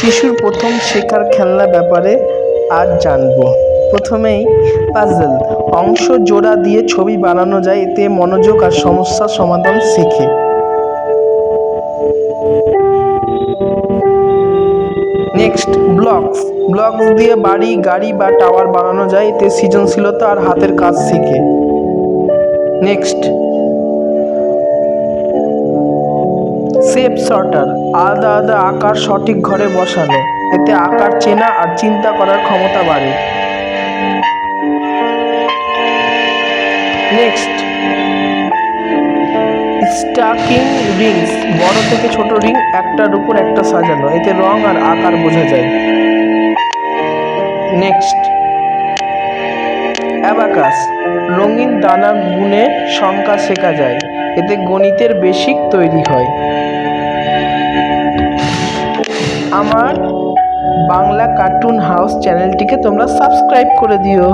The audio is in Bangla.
শিশুর প্রথম শেখার খেলনা ব্যাপারে আজ জানব। প্রথমেই পাজল অংশ জোড়া দিয়ে ছবি বানানো যায়, এতে মনোযোগ আর সমস্যার সমাধান শেখে। নেক্সট ব্লকস ব্লকস দিয়ে বাড়ি, গাড়ি বা টাওয়ার বানানো যায়, এতে সৃজনশীলতা আর হাতের কাজ শেখে। নেক্সট শেপ সর্টার আলাদা আলাদা আকার সঠিক ঘরে বসানো। এতে আকার চেনা আর চিন্তা করার ক্ষমতা বাড়ে। নেক্সট। Stacking rings. বড় থেকে ছোট রিং একটার উপর একটা সাজানো। এতে রং আর আকার বোঝা যায়। নেক্সট। অ্যাবাকাস। রঙিন দানা গুনে সংখ্যা শেখা যায়। এতে গণিতের বেসিক তৈরি হয়। আমার বাংলা কার্টুন হাউস চ্যানেলটিকে তোমরা সাবস্ক্রাইব করে দিও।